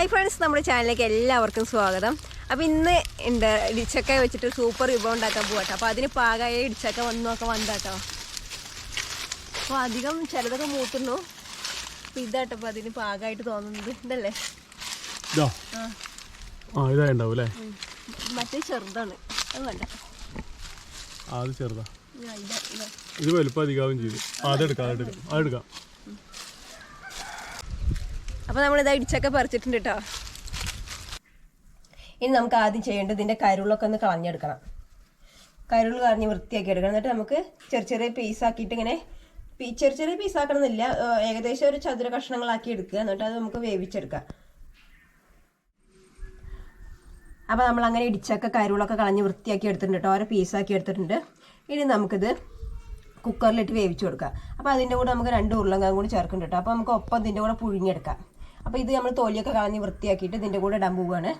Hi friends നമ്മുടെ ചാനലിലേക്ക് എല്ലാവർക്കും സ്വാഗതം. അപ്പോൾ ഇന്ന് ഉണ്ട് ഇടിച്ചക്ക വെച്ചിട്ട് സൂപ്പർ വിഭവം ഉണ്ടാക്കാൻ പോകട്ടെ അപ്പോൾ അതിന് പാകമായ ഇടിച്ചക്ക വന്നു നോക്കാൻ വന്നാട്ടോ അപ്പോൾ അധികം ചിലതൊക്കെ മൂത്തുന്നു. അപ്പോൾ ഇതാട്ടോ അപ്പോൾ അതിന് പാകമായിട്ട് തോന്നുന്നത്. ഇതല്ലേ. മറ്റേ ചെറുതാണ്. അത് വേണ്ട. അത് ചെറുതാ. ഇതാ വലുപ്പം അധികാവും ചെയ്തു അതെടുക്കാം അതെടുക്കാം. അതെടുക്കാം. അപ്പോൾ നമ്മളിതാ ഇടിച്ചൊക്കെ പറിച്ചിട്ടുണ്ട് കേട്ടോ ഇനി നമുക്ക് ആദ്യം ചെയ്യേണ്ടത് ഇതിന്റെ കരുളൊക്കെ ഒന്ന് കളഞ്ഞെടുക്കണം. കരുൾ കളഞ്ഞ് വൃത്തിയാക്കി എടുക്കണം. എന്നിട്ട് നമുക്ക് ചെറിയ ചെറിയ പീസാക്കിയിട്ട് ഇങ്ങനെ ചെറിയ ചെറിയ പീസാക്കണമെന്നില്ല ഏകദേശം ഒരു ചതുര കഷ്ണങ്ങളാക്കി എടുക്കുക. എന്നിട്ട് അത് നമുക്ക് വേവിച്ചെടുക്കാം. അപ്പോൾ നമ്മൾ അങ്ങനെ ഇടിച്ചൊക്കെ കരുളൊക്കെ കളഞ്ഞ് വൃത്തിയാക്കി എടുത്തിട്ടുണ്ട് കേട്ടോ ഓരോ പീസാക്കി എടുത്തിട്ടുണ്ട്. ഇനി നമുക്കിത് കുക്കറിലിട്ട് വേവിച്ച് കൊടുക്കാം. അപ്പോൾ അതിന്റെ കൂടെ നമുക്ക് രണ്ട് ഉരുളങ്കാൻ കൂടി ചേർക്കുന്നുണ്ട് കേട്ടോ അപ്പോൾ നമുക്ക് ഒപ്പം ഇതിന്റെ കൂടെ പുഴുങ്ങിയെടുക്കാം. അപ്പോൾ ഇത് നമ്മൾ തോലിയൊക്കെ കളഞ്ഞ് വൃത്തിയാക്കിയിട്ട് ഇതിന്റെ കൂടെ ഇടാൻ പോവുകയാണ്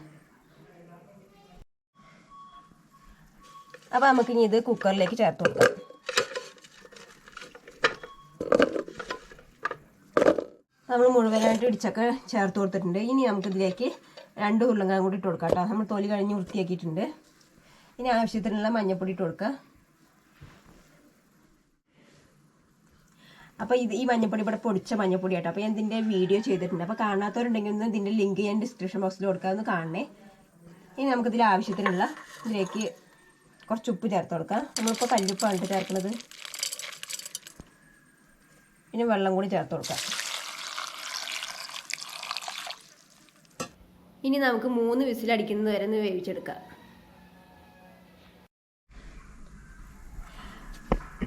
അപ്പോൾ നമുക്കിനി ഇത് കുക്കറിലേക്ക് ചേർത്ത് കൊടുക്കാം. നമ്മൾ മുഴുവനായിട്ട് ഇടിച്ചൊക്കെ ചേർത്ത് കൊടുത്തിട്ടുണ്ട്. ഇനി നമുക്കിതിലേക്ക് രണ്ട് ഉരുളങ്കാൻ കൂടി ഇട്ട് കൊടുക്കാം കേട്ടോ. നമ്മൾ തൊലി കഴിഞ്ഞ് വൃത്തിയാക്കിയിട്ടുണ്ട്. ഇനി ആവശ്യത്തിനുള്ള മഞ്ഞൾപ്പൊടി ഇട്ട് കൊടുക്കുക. അപ്പോൾ ഇത് ഈ മഞ്ഞപ്പൊടി ഇവിടെ പൊടിച്ച മഞ്ഞപ്പൊടി ആട്ടോ അപ്പോൾ ഞാൻ ഇതിന്റെ വീഡിയോ ചെയ്തിട്ടുണ്ട്. അപ്പോൾ കാണാത്തവരുണ്ടെങ്കിൽ ഒന്ന് ഇതിന്റെ ലിങ്ക് ഞാൻ ഡിസ്ക്രിപ്ഷൻ ബോക്സിൽ കൊടുക്കാമെന്ന് കാണണേ. ഇനി നമുക്ക് നമുക്കിതിൽ ആവശ്യത്തിനുള്ള ഇതിലേക്ക് കുറച്ച് ഉപ്പ് ചേർത്ത് കൊടുക്കാം. നമ്മളിപ്പോൾ കല്ലുപ്പാണ് ചേർക്കുന്നത്. പിന്നെ വെള്ളം കൂടി ചേർത്ത് കൊടുക്കാം. ഇനി നമുക്ക് മൂന്ന് വിസിലടിക്കുന്നത് വരെ ഒന്ന് വേവിച്ചെടുക്കാം.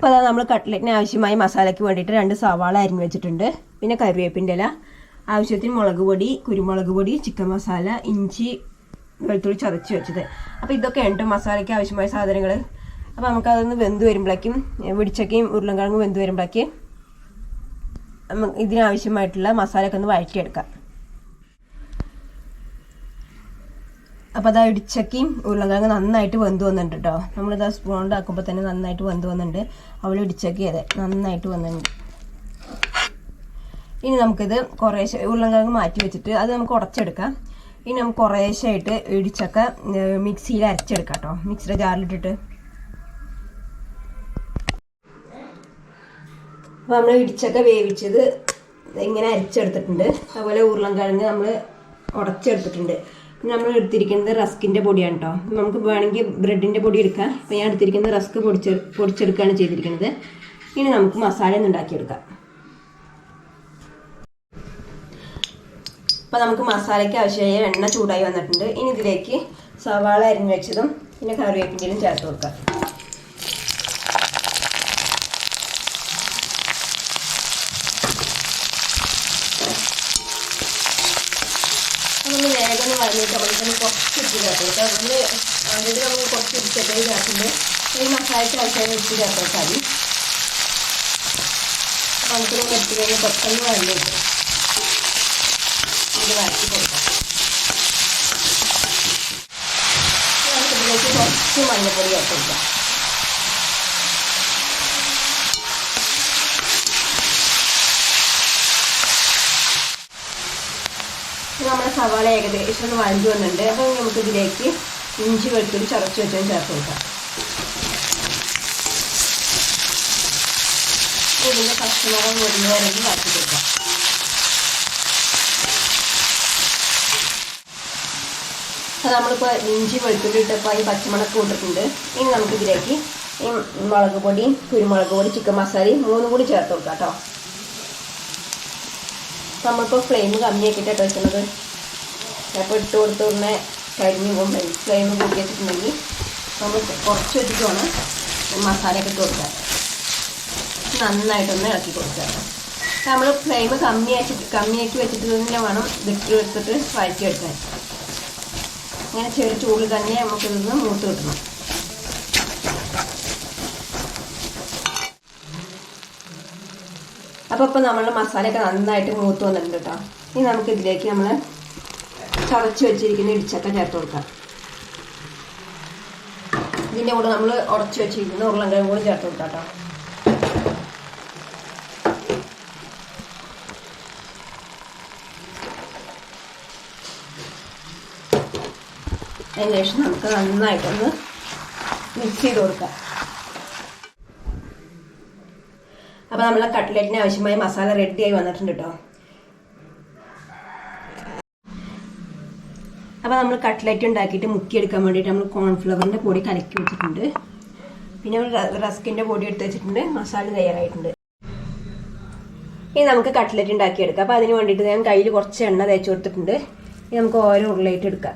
ഇപ്പോൾ അതാ നമ്മൾ കട്ട്ലറ്റിന് ആവശ്യമായ മസാലയ്ക്ക് വേണ്ടിയിട്ട് രണ്ട് സവാള അരിഞ്ഞ് വെച്ചിട്ടുണ്ട്. പിന്നെ കറിവേപ്പിന്റെ ഇല ആവശ്യത്തിന് മുളക് പൊടി കുരുമുളക് പൊടി ചിക്കൻ മസാല ഇഞ്ചി വെളുത്തുള്ളി ചതച്ച് വെച്ചത്. അപ്പോൾ ഇതൊക്കെ ഉണ്ട് മസാലയ്ക്ക് ആവശ്യമായ സാധനങ്ങൾ അപ്പോൾ നമുക്ക് നമുക്കതൊന്ന് വെന്ത് വരുമ്പോഴേക്കും വെടിച്ചക്കയും ഉരുളൻകിഴങ്ങും വെന്ത് വരുമ്പോഴേക്കും ഇതിനാവശ്യമായിട്ടുള്ള മസാലയൊക്കെ ഒന്ന് വഴറ്റിയെടുക്കാം. അപ്പോൾ അതാ ഇടിച്ചക്കയും ഉരുളക്കിഴങ്ങ് നന്നായിട്ട് വെന്ത് വന്നിട്ടുണ്ട് കേട്ടോ നമ്മളിതാ സ്പൂൺ കൊണ്ടാക്കുമ്പോൾ തന്നെ നന്നായിട്ട് വെന്ത് വന്നിട്ടുണ്ട്. അവൾ ഇടിച്ചക്കി അതെ നന്നായിട്ട് വന്നിട്ടുണ്ട്. ഇനി നമുക്കിത് കുറേശ്ശെ ഉരുളക്കിഴങ്ങ് മാറ്റി വെച്ചിട്ട് അത് നമുക്ക് ഉടച്ചെടുക്കാം. ഇനി നമുക്ക് കുറേശ്ശായിട്ട് ഇടിച്ചക്ക മിക്സിയിൽ അരച്ചെടുക്കാം കേട്ടോ മിക്സിയുടെ ജാറിലിട്ടിട്ട്. അപ്പോൾ നമ്മൾ ഇടിച്ചക്ക വേവിച്ചത് ഇങ്ങനെ അരച്ചെടുത്തിട്ടുണ്ട്. അതുപോലെ ഉരുളൻകിഴങ്ങ് നമ്മൾ ഉടച്ചെടുത്തിട്ടുണ്ട്. നമ്മൾ എടുത്തിരിക്കുന്നത് റസ്കിന്റെ പൊടിയാണ് കേട്ടോ നമുക്ക് വേണമെങ്കിൽ ബ്രെഡിന്റെ പൊടി എടുക്കാം. അപ്പോൾ ഞാൻ എടുത്തിരിക്കുന്നത് റസ്ക് പൊടിച്ച് പൊടിച്ചെടുക്കുകയാണ് ചെയ്തിരിക്കുന്നത്. ഇനി നമുക്ക് മസാല ഒന്ന് ഉണ്ടാക്കിയെടുക്കാം. അപ്പോൾ നമുക്ക് മസാലയ്ക്ക് ആവശ്യമായ എണ്ണ ചൂടായി വന്നിട്ടുണ്ട്. ഇനി ഇതിലേക്ക് സവാള അരിഞ്ഞു വെച്ചതും പിന്നെ കറിവേപ്പിന്റെയും ചേർത്ത് കൊടുക്കാം. നമ്മൾ വേഗം വഴഞ്ഞിട്ട് നമ്മൾക്കൊന്ന് കുറച്ച് ഇട്ട് ചേർത്ത് കൊടുക്കാം നമ്മൾ ആദ്യം നമ്മൾ കുറച്ച് ഇടിച്ചൊക്കെ ചേർക്കുമ്പോൾ ഈ മസാലയ്ക്ക് ആവശ്യമായി ഇട്ട് കൊടുത്താൽ മതി അപ്പോൾ നമുക്കിത് എടുത്ത് കഴിഞ്ഞ് പെട്ടെന്ന് വഴഞ്ഞ് കിട്ടും ഇത് വഴറ്റി കൊടുക്കാം. ഇനി നമുക്കിതിലേക്ക് കുറച്ച് മഞ്ഞപ്പൊടി ചേർത്ത് കൊടുക്കാം. സവാള ഏകദേശം ഒന്ന് വഴഞ്ഞു വന്നിട്ടുണ്ട്. അപ്പോൾ നമുക്ക് ഇതിലേക്ക് ഇഞ്ചി വെളുത്തുള്ളി ചതച്ച് വെച്ചാൽ ചേർത്ത് കൊടുക്കാം. ഇതിന്റെ മുറിഞ്ഞ് വരെയും വരട്ടി കൊടുക്കാം. അപ്പോൾ നമ്മളിപ്പോൾ ഇഞ്ചി വെളുത്തുള്ളി ഇട്ടപ്പോൾ ഈ പച്ചമുളക് കൂട്ടിട്ടുണ്ട് ഇനി നമുക്ക് ഇതിലേക്ക് ഈ മുളക് പൊടി കുരുമുളക് പൊടി ചിക്കൻ മസാലയും മൂന്നും കൂടി ചേർത്ത് കൊടുക്കാം കേട്ടോ. നമ്മളിപ്പോൾ ഫ്ലെയിം കമ്മിയാക്കിയിട്ടാണ് വെക്കുന്നത്. അപ്പോൾ ഇട്ട് കൊടുത്ത് ഉടനെ കരിഞ്ഞ് പോകുമ്പോൾ ഫ്ലെയിം കൂട്ടി വെച്ചിട്ടുണ്ടെങ്കിൽ നമ്മൾ കുറച്ച് വെച്ചിട്ടാണ് മസാലയൊക്കെ ഇട്ട് കൊടുക്കാൻ നന്നായിട്ടൊന്ന് ഇളക്കി കൊടുക്കുക നമ്മൾ ഫ്ലെയിം കമ്മിയാക്കി കമ്മിയാക്കി വെച്ചിട്ട് തന്നെ വേണം ഇതിട്ട് എടുത്തിട്ട് വഴറ്റിയെടുക്കാൻ അങ്ങനെ ചെറിയ ചൂടിൽ തന്നെ നമുക്ക് നമുക്കിതൊന്ന് മൂത്ത് കിട്ടണം. അപ്പോൾ ഇപ്പോൾ നമ്മൾ മസാലയൊക്കെ നന്നായിട്ട് മൂത്ത് വന്നിട്ടുണ്ട് കേട്ടോ. ഇനി നമുക്കിതിലേക്ക് നമ്മൾ ചതച്ച് വെച്ചിരിക്കുന്ന ഇടിച്ചക്ക ചേർത്ത് കൊടുക്കാം. ഇതിന്റെ കൂടെ നമ്മൾ ഉടച്ച് വെച്ചിരിക്കുന്ന ഉരുളൻകിഴങ്ങ് കൂടി ചേർത്ത് കൊടുക്കാം കേട്ടോ. അതിന് ശേഷം നമുക്ക് നന്നായിട്ടൊന്ന് മിക്സ് ചെയ്ത് കൊടുക്കാം. അപ്പോൾ നമ്മളെ കട്ട്ലറ്റിന് ആവശ്യമായ മസാല റെഡിയായി വന്നിട്ടുണ്ട് കേട്ടോ. അപ്പോൾ നമ്മൾ കട്ട്ലറ്റ് ഉണ്ടാക്കിയിട്ട് മുക്കിയെടുക്കാൻ വേണ്ടിയിട്ട് നമ്മൾ കോൺഫ്ലവറിന്റെ പൊടി കലക്കി വെച്ചിട്ടുണ്ട്. പിന്നെ നമ്മൾ റസ്കിന്റെ പൊടി എടുത്ത് വെച്ചിട്ടുണ്ട്. മസാല തയ്യാറായിട്ടുണ്ട്. ഇനി നമുക്ക് കട്ട്ലറ്റ് ഉണ്ടാക്കിയെടുക്കാം. അപ്പോൾ അതിന് വേണ്ടിയിട്ട് ഞാൻ കയ്യിൽ കുറച്ച് എണ്ണ തേച്ച് കൊടുത്തിട്ടുണ്ട്. ഇനി നമുക്ക് ഓരോ ഉരുളയിട്ട് എടുക്കാം.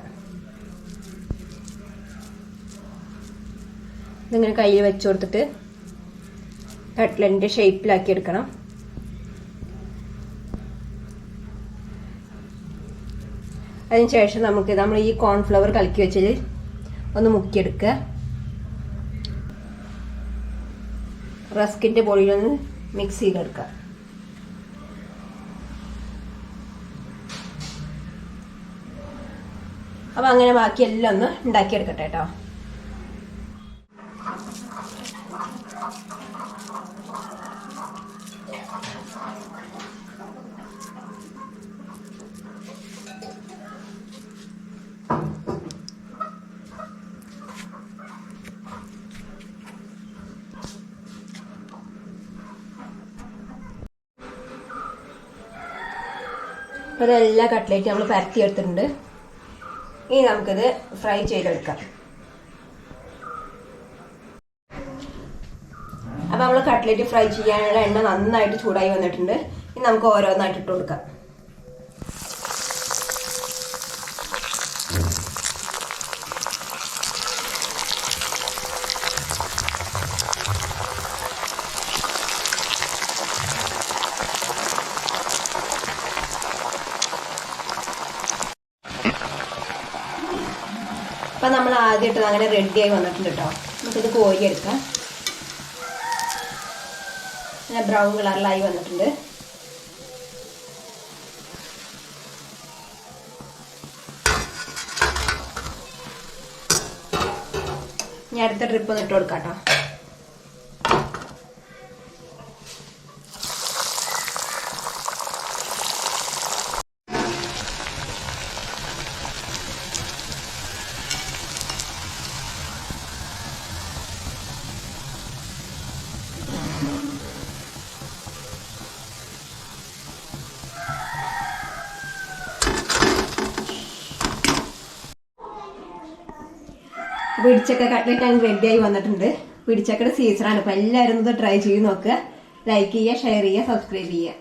ഇതിങ്ങനെ കയ്യിൽ വെച്ച് കൊടുത്തിട്ട് കട്ട്ലറ്റിന്റെ ഷേപ്പിലാക്കി എടുക്കണം. അതിനുശേഷം നമുക്ക് നമ്മൾ ഈ കോൺഫ്ലവർ കലക്കി വെച്ചതിൽ ഒന്ന് മുക്കിയെടുക്കുക. റസ്കിന്റെ പൊടിയിലൊന്ന് മിക്സ് ചെയ്തെടുക്കുക. അപ്പം അങ്ങനെ ബാക്കി എല്ലാം ഒന്ന് ഉണ്ടാക്കിയെടുക്കട്ടെ കേട്ടോ അപ്പോൾ ഇതെല്ലാ കട്ട്ലേറ്റ് നമ്മൾ പരത്തി എടുത്തിട്ടുണ്ട് ഇനി നമുക്കിത് ഫ്രൈ ചെയ്തെടുക്കാം. അപ്പോൾ നമ്മൾ കട്ട്ലേറ്റ് ഫ്രൈ ചെയ്യാനുള്ള എണ്ണ നന്നായിട്ട് ചൂടായി വന്നിട്ടുണ്ട്. ഇനി നമുക്ക് ഓരോന്നായിട്ട് ഇട്ട് കൊടുക്കാം. അപ്പം നമ്മൾ ആദ്യം ഇട്ടത് അങ്ങനെ റെഡിയായി വന്നിട്ടുണ്ട് കേട്ടോ നമുക്കിത് കോരിയെടുക്കാം അങ്ങനെ ബ്രൗൺ കളറിലായി വന്നിട്ടുണ്ട്. ഞാൻ അടുത്ത ട്രിപ്പ് ഒന്ന് ഇട്ട് കൊടുക്കാം കേട്ടോ പിടിച്ചക്ക കട്ട്ലറ്റ് അങ്ങ് റെഡിയായി വന്നിട്ടുണ്ട്. പിടിച്ചക്കയുടെ സീസണാണ് അപ്പോൾ എല്ലാവരും ഇത് ട്രൈ ചെയ്ത് നോക്കുക. ലൈക്ക് ചെയ്യുക ഷെയർ ചെയ്യുക സബ്സ്ക്രൈബ് ചെയ്യുക.